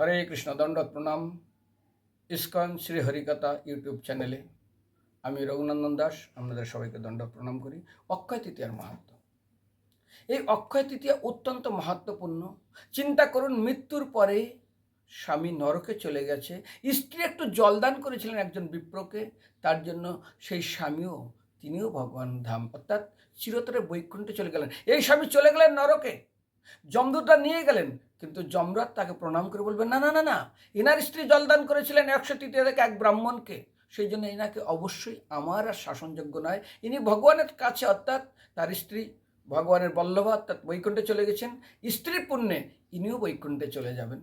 হরে কৃষ্ণ দণ্ডত প্রণাম। ইস্কন শ্রী হরিকথা ইউটিউব চ্যানেলে আমি রঘুনন্দন দাস, আপনাদের সবাইকে দণ্ড প্রণাম করি। অক্ষয় তৃতীয়ার মাহাত্ম। এই অক্ষয় তৃতীয়া অত্যন্ত মাহাত্মপূর্ণ। চিন্তা করুন, মৃত্যুর পরে স্বামী নরকে চলে গেছে। স্ত্রী একটু জলদান করেছিলেন একজন বিপ্রকে, তার জন্য সেই স্বামীও, তিনিও ভগবান ধাম। অর্থাৎ চিরতরে বৈকুণ্ঠে চলে গেলেন। এই স্বামী চলে গেলেন নরকে। যমদূতরা নিয়ে গেলেন। কিন্তু যমরাজ তাকে প্রণাম করে বলবেন না না না না, এনার স্ত্রী জলদান করেছিলেন একশো তৃতীয় থেকে এক ব্রাহ্মণকে। সেই জন্য এনাকে অবশ্যই আমার আর শাসনযোগ্য নয়। ইনি ভগবানের কাছে অর্থাৎ তার স্ত্রী ভগবানের বল্লভা অর্থাৎ বৈকুণ্ঠে চলে গেছেন। স্ত্রীর পুণ্যে ইনিও বৈকুণ্ঠে চলে যাবেন।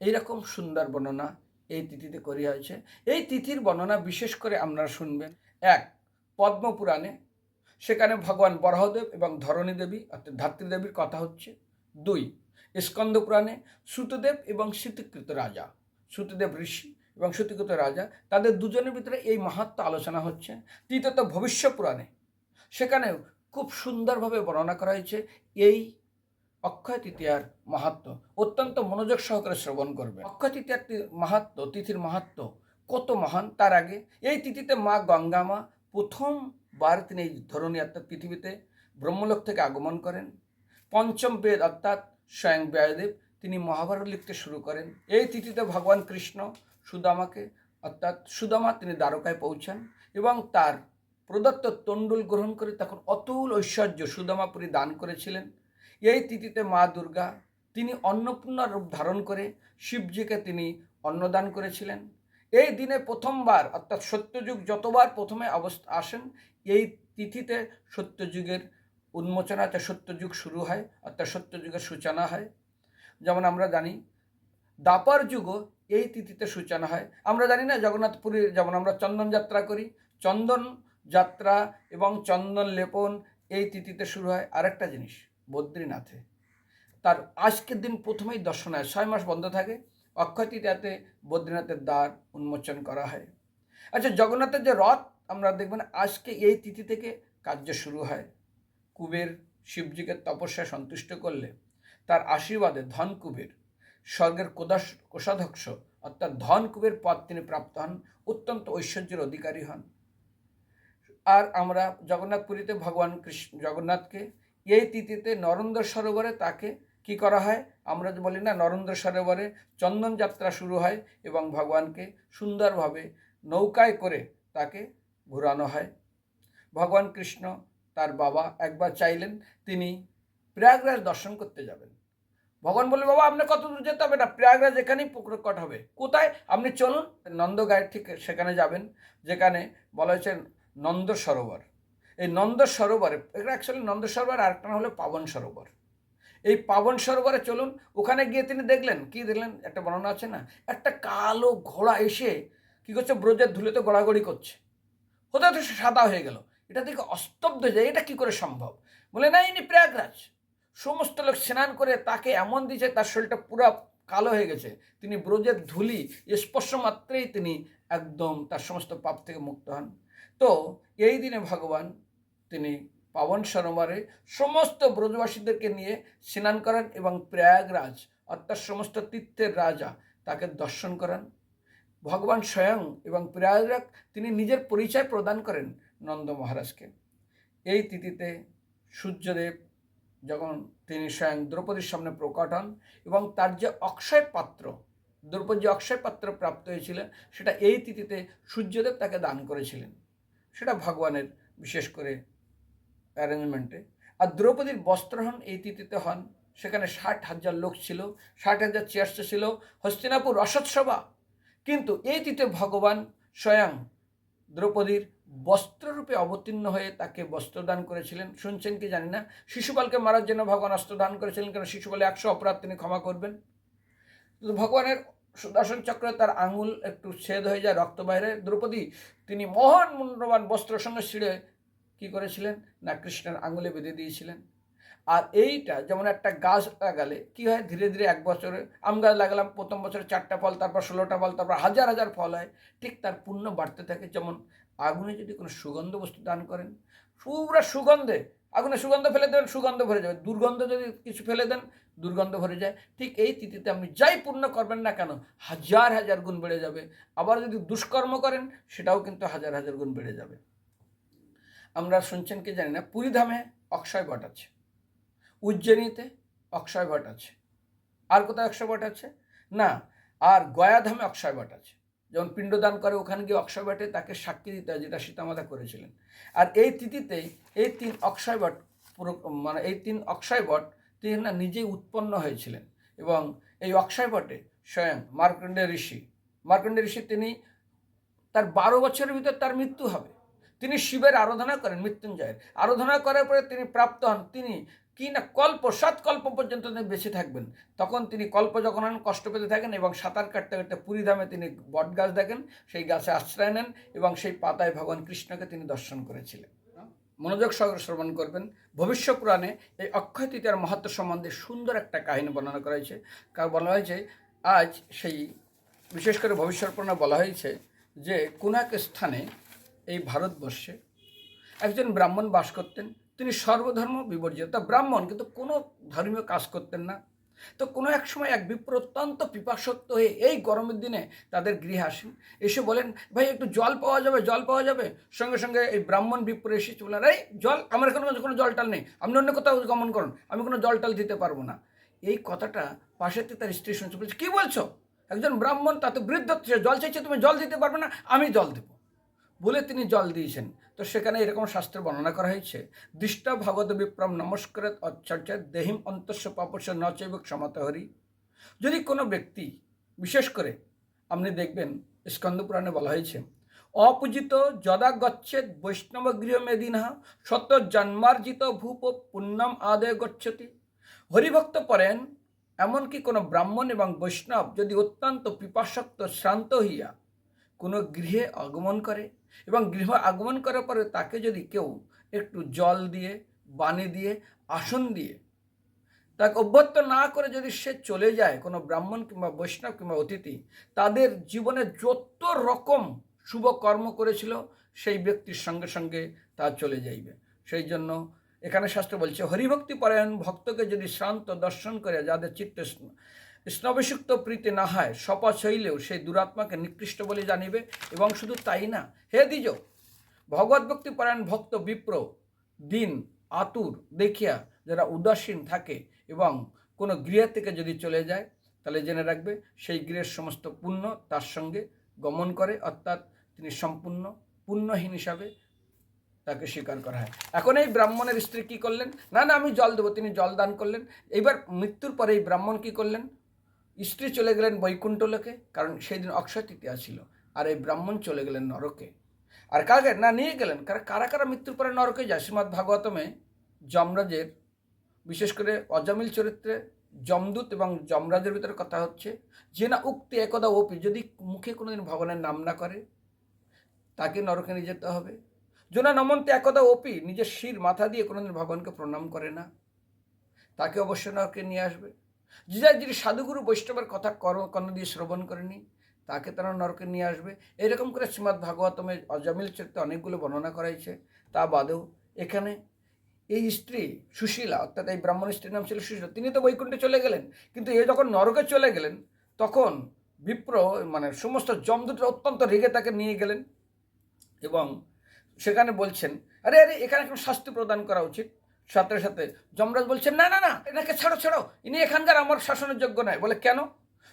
এইরকম সুন্দর বর্ণনা এই তিথিতে করি হয়েছে। এই তিথির বর্ণনা বিশেষ করে আপনারা শুনবেন। এক, পদ্মপুরাণে সেখানে ভগবান বরাহদেব এবং ধরণী দেবী অর্থাৎ ধাত্রী দেবীর কথা হচ্ছে। দুই, স্কন্দ পুরাণে সুতদেব এবং শীতকৃত রাজা, সুতদেব ঋষি এবং সতীকৃত রাজা, তাদের দুজনের ভিতরে এই মাহাত্ম আলোচনা হচ্ছে। তৃতীয়ত ভবিষ্য পুরাণে, সেখানেও খুব সুন্দরভাবে বর্ণনা করা হয়েছে এই অক্ষয় তৃতীয়ার মাহাত্ম। অত্যন্ত মনোযোগ সহকারে শ্রবণ করবে অক্ষয় তৃতীয়ার মাহাত্ম, তিথির মাহাত্ম কত মহান তার আগে। এই তিথিতে মা গঙ্গা মা প্রথমবার তিনি এই অর্থাৎ পৃথিবীতে ব্রহ্মলোক থেকে আগমন করেন। পঞ্চম বেদ অর্থাৎ স্বয়ং ব্যায়দেব, তিনি মহাভারত লিখতে শুরু করেন। এই তিথিতে ভগবান কৃষ্ণ সুদামাকে, অর্থাৎ সুদামা তিনি দ্বারকায় পৌঁছান এবং তার প্রদত্ত তণ্ডুল গ্রহণ করে তখন অতুল ঐশ্বর্য সুদামাপুরী দান করেছিলেন। এই তিথিতে মা দুর্গা তিনি অন্নপূর্ণা রূপ ধারণ করে শিবজিকে তিনি অন্নদান করেছিলেন। এই দিনে প্রথমবার, অর্থাৎ সত্যযুগ যতবার প্রথমে অবস্থা আসেন, এই তিথিতে সত্যযুগের উন্মোচনা অর্থাৎ সত্যযুগ শুরু হয় অর্থাৎ সত্যযুগের সূচনা হয়। যেমন আমরা জানি দাপার যুগও এই তিথিতে সূচনা হয়। আমরা জানি না জগন্নাথপুরী যেমন আমরা চন্দন যাত্রা করি, চন্দন যাত্রা এবং চন্দন লেপন এই তিথিতে শুরু হয়। আরেকটা জিনিস, বদ্রীনাথে। তার আজকের দিন প্রথমেই দর্শন হয় ছয় মাস বন্ধ থাকে। অক্ষয় বদ্রীনাথের দ্বার উন্মোচন করা হয়। আচ্ছা জগন্নাথের যে রথ, আমরা দেখবেন আজকে এই তিথি থেকে কার্য শুরু হয়। কুবের শিবজিকে তপস্যা সন্তুষ্ট করলে তার আশীর্বাদে ধন কুবের স্বর্গের কোদাস, কোষাধ্যক্ষ অর্থাৎ ধন কুবের পদ তিনি প্রাপ্ত হন, অত্যন্ত ঐশ্বর্যের অধিকারী হন। আর আমরা জগন্নাথপুরীতে ভগবান কৃষ্ণ, জগন্নাথকে এই তিথিতে নরেন্দ্র সরোবরে তাকে কি করা হয়? আমরা বলি না, নরেন্দ্র সরোবরে চন্দন যাত্রা শুরু হয় এবং ভগবানকে সুন্দরভাবে নৌকায় করে তাকে ঘোরানো হয়। ভগবান কৃষ্ণ তার বাবা একবার চাইলেন তিনি প্রয়াগরাজ দর্শন করতে যাবেন। ভগবান বলে বাবা, আপনি কত দূর যেতে হবে? না প্রয়াগরাজ এখানেই প্রকট হবে। কোথায়? আপনি চলুন, নন্দগায়ের ঠিক সেখানে যাবেন, যেখানে বলা হয়েছে নন্দ সরোবর। এই নন্দ সরোবরে, এটা অ্যাকচুয়ালি নন্দ সরোবর আরেকটা নাম হলো পাবন সরোবর। এই পাবন সরোবরে চলুন, ওখানে গিয়ে তিনি দেখলেন, কি দেখলেন? একটা বর্ণনা আছে না? একটা কালো ঘোড়া এসে কি করছে? ব্রজের ধুলোতে গড়াগড়ি করছে। হতে হতে সাদা হয়ে গেল। এটা থেকে অস্তব্ধ যায়, এটা কি করে সম্ভব? বলে, না, ইনি প্রয়াগরাজ। সমস্ত লোক স্নান করে তাকে এমন দিয়েছে, তার শরীরটা পুরো কালো হয়ে গেছে। তিনি ব্রজের ধুলি স্পর্শ মাত্রেই তিনি একদম তার সমস্ত পাপ থেকে মুক্ত হন। তো এই দিনে ভগবান তিনি পাবন সরোবরে সমস্ত ব্রজবাসীদেরকে নিয়ে স্নান করেন এবং প্রয়াগরাজ, অর্থাৎ সমস্ত তীর্থের রাজা, তাকে দর্শন করান। ভগবান স্বয়ং এবং প্রয়াগরাজ তিনি নিজের পরিচয় প্রদান করেন। নন্দ মহারাজকে। এই তিথিতে সূর্যদেব যখন তিনি স্বয়ং দ্রৌপদীর সামনে প্রকট হন এবং তার যে অক্ষয় পাত্র দ্রৌপদী যে অক্ষয় পাত্র প্রাপ্ত হয়েছিল সেটা এই তিথিতে সূর্যদেব তাকে দান করেছিলেন। সেটা ভগবানের বিশেষ করে অ্যারেঞ্জমেন্টে আর দ্রৌপদীর বস্ত্রহরণ এই তিথিতে হন, সেখানে ষাট হাজার লোক ছিল, ষাট হাজার চেয়ার্স ছিল, হস্তিনাপুর রসৎসভা কিন্তু এই তিথিতে ভগবান স্বয়ং দ্রৌপদীর বস্ত্ররূপে অবতীর্ণ হয়ে তাকে বস্ত্রদান করেছিলেন। শুনছেন কি জানি না? শিশুপালকে মারার জন্য ভগবান অস্ত্র দান করেছিলেন কারণ শিশুপালে একশো অপরাধ তিনি ক্ষমা করবেন। ভগবানের সুদর্শন চক্রে তার আঙুল একটু ছেদ হয়ে যায় রক্ত বাইরে। দ্রৌপদী, তিনি মহান মূল্যবান বস্ত্রের সঙ্গে ছিঁড়ে কি করেছিলেন? না, কৃষ্ণের আঙুলে বেঁধে দিয়েছিলেন। আর এইটা যেমন একটা গাছ লাগালে কি হয়? ধীরে ধীরে এক বছরে আম গাছ লাগালাম, প্রথম বছরে চারটা ফল, তারপর ষোলোটা ফল, তারপর হাজার হাজার ফল হয়। ঠিক তার পুণ্য বাড়তে থাকে। যেমন আগুনে যদি কোনো সুগন্ধ বস্তু দান করেন, পুরো সুগন্ধে, আগুনে সুগন্ধ ফেলে দেবেন, সুগন্ধ ভরে যাবে। দুর্গন্ধ যদি কিছু ফেলে দেন, দুর্গন্ধ ভরে যায়। ঠিক এই তিথিতে আপনি যাই পূর্ণ করবেন না কেন, হাজার হাজার গুণ বেড়ে যাবে। আবার যদি দুষ্কর্ম করেন, সেটাও কিন্তু হাজার হাজার গুণ বেড়ে যাবে। আমরা শুনছেন কি জানি না, পুরীধামে অক্ষয় বট আছে। উজ্জয়িনীতে অক্ষয় বট আছে। আর কোথায় অক্ষয় বট আছে? না, আর গয়াধামে অক্ষয় বট আছে। যেমন পিণ্ডদান করে, ওখানে গিয়ে অক্ষয় বটে তাকে সাক্ষী দিতে হয়, যেটা সীতামাতা করেছিলেন। আর এই তিথিতেই, এই তিন অক্ষয় বট পুরো মানে এই তিন অক্ষয় বট তিনি না নিজেই উৎপন্ন হয়েছিলেন এবং এই অক্ষয় বটে স্বয়ং মার্কণ্ডে ঋষি মার্কণ্ডে ঋষি তিনি তার বারো বছরের ভিতর তার মৃত্যু হবে। তিনি শিবের আরাধনা করেন মৃত্যুঞ্জয়ের। আরাধনা করার পরে তিনি প্রাপ্ত হন, তিনি কি না কল্প সাত কল্প পর্যন্ত তিনি বেঁচে থাকবেন। তখন তিনি কল্প যখন কষ্ট পেতে থাকেন এবং সাঁতার কাটতে কাটতে পুরীধামে তিনি বট গাছ দেখেন, সেই গাছে আশ্রয় নেন এবং সেই পাতায় ভগবান কৃষ্ণকে তিনি দর্শন করেছিলেন। মনোযোগ সহকারে শ্রবণ করবেন। ভবিষ্য পুরাণে এই অক্ষয় তৃতীয়ার মাহাত্ম সম্বন্ধে সুন্দর একটা কাহিনী বর্ণনা করা হয়েছে। কারণ বলা হয়েছে? আজ সেই, বিশেষ করে ভবিষ্যৎ পুরাণে বলা হয়েছে যে কোন এক স্থানে এই ভারতবর্ষে একজন ব্রাহ্মণ বাস করতেন। তিনি সর্বধর্ম বিবর্জিত। তা ব্রাহ্মণ, কিন্তু কোনো ধর্মীয় কাজ করতেন না। তো কোনো এক সময় এক বিপ্র অত্যন্ত পিপাসক্ত হয়ে এই গরমের দিনে তাদের গৃহে আসেন। এসে বলেন, ভাই, একটু জল পাওয়া যাবে, জল পাওয়া যাবে? সঙ্গে সঙ্গে এই ব্রাহ্মণ বিপ্র এসে বলেন, এই জল, আমার কোনো জল টাল নেই। আপনি অন্য কোথাও গমন করুন, আমি কোনো জল টাল দিতে পারব না। এই কথাটা পাশেতে তার স্ত্রী শুনছে, বলছে, কী বলছো? একজন ব্রাহ্মণ, তাতে বৃদ্ধ জল চাইছে, তুমি জল দিতে পারবে না, আমি জল দেবো। বলে তিনি জল দিয়েছেন। তো সেখানে এরকম শাস্ত্রে বর্ণনা করা হয়েছে, দৃষ্ট ভগবত বিপ্রম নমস্কার অচর্য দেহিম অন্তস্য পাপস্য নচৈব ক্ষমতা হরি। যদি কোনো ব্যক্তি, বিশেষ করে আপনি দেখবেন, স্কন্দ পুরাণে বলা হয়েছে, অপূজিত যদা গচ্ছেদ বৈষ্ণব গৃহ মেদিনা শত জন্মার্জিত ভূপ পুণ্যম আদয় গচ্ছতি। হরিভক্ত পরেন, এমনকি কোনো ব্রাহ্মণ এবং বৈষ্ণব যদি অত্যন্ত পিপাসক্ত শ্রান্ত হইয়া কোনো গৃহে আগমন করে এবং গৃহ আগমন করার পরে তাকে যদি কেউ একটু জল দিয়ে বানি দিয়ে, আসন দিয়ে তাকে অভ্যর্থ না করে যদি সে চলে যায়, কোনো ব্রাহ্মণ কিংবা বৈষ্ণব কিংবা অতিথি, তাদের জীবনে যত রকম শুভ কর্ম করেছিল, সেই ব্যক্তির সঙ্গে সঙ্গে তা চলে যাইবে। সেই জন্য এখানে শাস্ত্র বলছে, হরিভক্তি পরায়ণ ভক্তকে যদি শ্রান্ত দর্শন করে, যাদের চিত্তে স্নবেষুক্ত প্রীতি না হয়, শপথ হইলেও সেই দুরাত্মাকে নিকৃষ্ট বলে জানিবে এবং শুধু তাই না? হে দ্বিজ, ভগবত ভক্তি পরায়ণ ভক্ত বিপ্র, দিন, আতুর দেখিয়া যারা উদাসীন থাকে এবং কোনো গৃহ থেকে যদি চলে যায়, তাহলে জেনে রাখবে সেই গৃহের সমস্ত পুণ্য তার সঙ্গে গমন করে, অর্থাৎ তিনি সম্পূর্ণ পুণ্যহীন হিসাবে তাকে স্বীকার করা হয়। এখন এই ব্রাহ্মণের স্ত্রী কী করলেন? না না, আমি জল দেবো, তিনি জল দান করলেন। এইবার মৃত্যুর পরে এই ব্রাহ্মণ কী করলেন? স্ত্রী চলে গেলেন বৈকুণ্ঠ লোকে কারণ সেই দিন অক্ষয় তৃতীয়া ছিল, আর এই ব্রাহ্মণ চলে গেলেন নরকে। আর কাকে? না, নিয়ে গেলেন কারণ কারা কারা মৃত্যুর পরে নরকে? যায় শ্রীমৎ ভাগবতমে যমরাজের, বিশেষ করে অজামিল চরিত্রে যমদূত এবং যমরাজের ভিতরে কথা হচ্ছে, যে না উক্তি একদা ওপি যদি মুখে কোনোদিন ভগবানের নাম না করে, তাকে নরকে নিয়ে যেতে হবে। জোনা নমন্তে একদা ওপি নিজের শির মাথা দিয়ে কোনোদিন ভগবানকে প্রণাম করে না, তাকে অবশ্য নরকে নিয়ে আসবে। যে যিনি সাধুগুরু বৈষ্ণবের কথা কর কর্ণ দিয়ে শ্রবণ করেনি, তাকে তারা নরকে নিয়ে আসবে। এরকম করে শ্রীমৎ ভাগবতমের অজামিল চরিত্রে অনেকগুলো বর্ণনা করাইছে। তা বাদেও এখানে এই স্ত্রী সুশীলা, অর্থাৎ এই ব্রাহ্মণ স্ত্রীর নাম ছিল সুশীলা, তিনি তো বৈকুণ্ঠে চলে গেলেন, কিন্তু এ যখন নরকে চলে গেলেন, তখন বিপ্র মানে সমস্ত জমদূতরা অত্যন্ত রেগে তাকে নিয়ে গেলেন এবং সেখানে বলছেন, আরে আরে, এখানে এখন শাস্তি প্রদান করা উচিত? সাথে সাথে। যমরাজ বলছেন না না না এনাকে ছাড়ো ছাড়ো। ইনি এখানকার, আমার শাসনের যোগ্য নয়। বলে, কেন?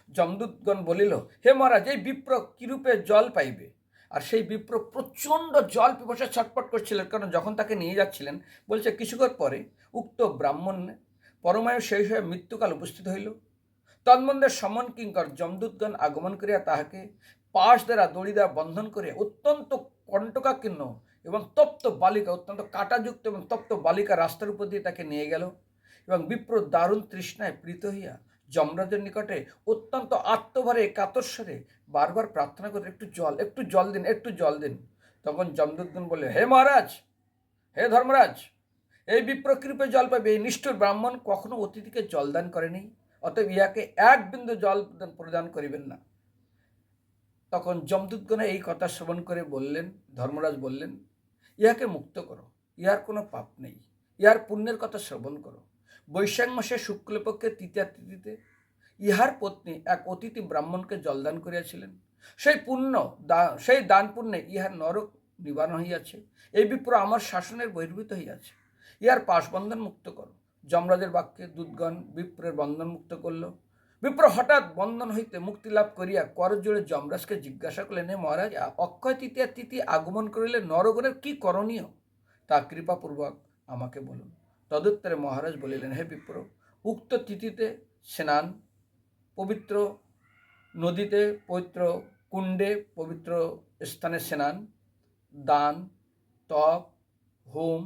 যমদূতগণ বলিল, হে মহারাজ, এই বিপ্র কিরূপে জল পাইবে? আর সেই বিপ্র প্রচণ্ড জল পিপাসা ছটপট করছিলেন, কারণ যখন তাকে নিয়ে যাচ্ছিলেন, বলছে কিছুক্ষণ পরে, উক্ত ব্রাহ্মণ পরমায়ু সেই হয়ে মৃত্যুকাল উপস্থিত হইল। তন্মন্দের সমন কিঙ্কর যমদূতগণ আগমন করিয়া তাহাকে পাশ দ্বারা দড়ি দ্বারা বন্ধন করিয়া অত্যন্ত কণ্টকাকীর্ণ এবং তপ্ত বালিকা, অত্যন্ত কাটাযুক্ত এবং তপ্ত বালিকা রাস্তার উপর দিয়ে তাকে নিয়ে গেল। এবং বিপ্র দারুণ তৃষ্ণায় প্রীত হইয়া যমরাজের নিকটে অত্যন্ত আত্মভারে কাতস্বরে বারবার প্রার্থনা করে একটু জল একটু জল দিন, একটু জল দিন। তখন যমদূতগণ বলে হে মহারাজ, হে ধর্মরাজ, এই বিপ্রকৃপে জল পাবে। এই নিষ্ঠুর ব্রাহ্মণ কখনো অতিথিকে জলদান করেনি, অতএব ইহাকে এক বিন্দু জল প্রদান করিবেন না। তখন যমদূতগণে এই কথা শ্রবণ করে বললেন, ধর্মরাজ বললেন ইহাকে মুক্ত করো। ইহার কোনো পাপ নেই। ইহার পুণ্যের কথা শ্রবণ করো। বৈশাখ মাসে শুক্লপক্ষের তৃতীয়া তিথিতে ইহার পত্নী এক অতিথি ব্রাহ্মণকে জলদান করিয়াছিলেন। সেই পুণ্য দা, সেই দান পুণ্যে ইহার নরক নিবারণ হইয়াছে। এই বিপ্র আমার শাসনের বহির্ভূত হইয়াছে। ইহার পাশবন্ধন মুক্ত করো। যমরাজের বাক্যে দুধগণ বিপ্রের বন্ধন মুক্ত করল। বিপ্র হঠাৎ বন্ধন হইতে মুক্তি লাভ করিয়া করজোড়ে যমরাজকে জিজ্ঞাসা করলেন মহারাজ, অক্ষয় তৃতীয়া তিথি আগমন করিলে নরগণের কি করণীয়? তা কৃপাপূর্বক আমাকে বলুন। তদুত্তরে মহারাজ বলিলেন, হে বিপ্র, উক্ত তিথিতে স্নান, পবিত্র নদীতে পবিত্র কুণ্ডে পবিত্র স্থানে স্নান, দান, তপ, হোম,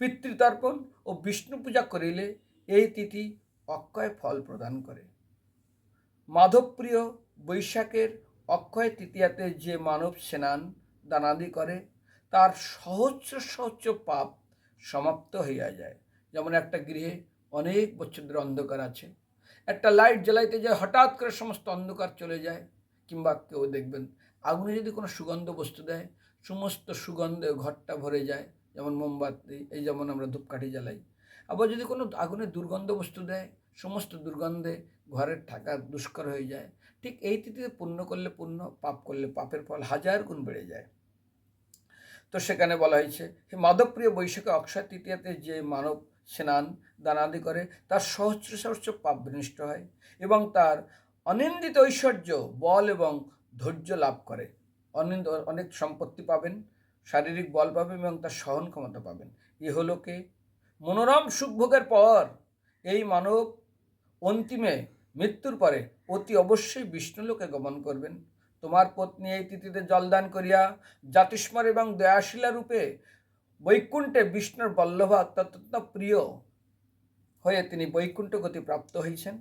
পিতৃতর্পণ ও বিষ্ণু পূজা করিলে এই তিথি অক্ষয় ফল প্রদান করে। মাধবপ্রিয় বৈশাখের অক্ষয় তৃতীয়াতে যে মানব সেনান দানাদি করে, তার সহস্র সহস্র পাপ সমাপ্ত হইয়া যায়। যেমন একটা গৃহে অনেক বছর অন্ধকার আছে। একটা লাইট জ্বালাইতে যায়, হঠাৎ করে সমস্ত অন্ধকার চলে যায়। কিংবা কেউ দেখবেন আগুনে যদি কোনো সুগন্ধ বস্তু দেয়, সমস্ত সুগন্ধে ঘরটা ভরে যায়। যেমন মোমবাতি, এই যেমন আমরা ধূপকাঠি জ্বালাই। আবার যদি কোনো আগুনে দুর্গন্ধ বস্তু দেয় সমস্ত দুর্গন্ধে ঘরের থাকা দুষ্কর হয়ে যায়। ঠিক এই তিথিতে পুণ্য করলে পুণ্য, পাপ করলে পাপের ফল হাজার গুণ বেড়ে যায়। তো সেখানে বলা হয়েছে, হে মাধবপ্রিয় বৈশাখে অক্ষয় তৃতীয়াতে যে মানব স্নান দানাদি করে, তার সহস্র সহস্র পাপ বিনষ্ট হয় এবং তার অনিন্দিত ঐশ্বর্য, বল এবং ধৈর্য লাভ করে। অনিন্দ, অনেক সম্পত্তি পাবেন, শারীরিক বল পাবেন এবং তার সহন ক্ষমতা পাবেন। ইহলোকে মনোরম সুখভোগের পর এই মানব অন্তিমে মৃত্যুর পরে অতি অবশ্যই বিষ্ণুলোকে গমন করবেন। তোমার পত্নী এই তিথিতে জলদান করিয়া জাতিস্মর এবং দয়াশীলা রূপে বৈকুণ্ঠে বিষ্ণুর বল্লভা অত্যন্ত প্রিয় হয়ে তিনি বৈকুণ্ঠ গতি প্রাপ্ত হয়েছেন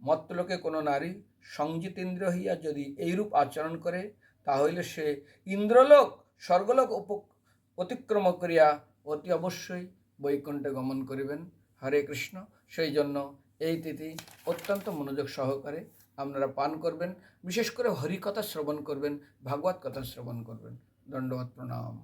মত্তলোকে কোনো নারী সংজিতেন্দ্র হইয়া যদি এইরূপ আচরণ করে তাহলে সে ইন্দ্রলোক, স্বর্গলোক অতিক্রম করিয়া অতি অবশ্যই বৈকুণ্ঠে গমন করিবেন। হরে কৃষ্ণ। সেই জন্য এই তিথি অত্যন্ত মনোযোগ সহকারে আপনারা পান করবেন, বিশেষ করে হরিকথা শ্রবণ করবেন, ভাগবত কথা শ্রবণ করবেন। দণ্ডবত প্রণাম।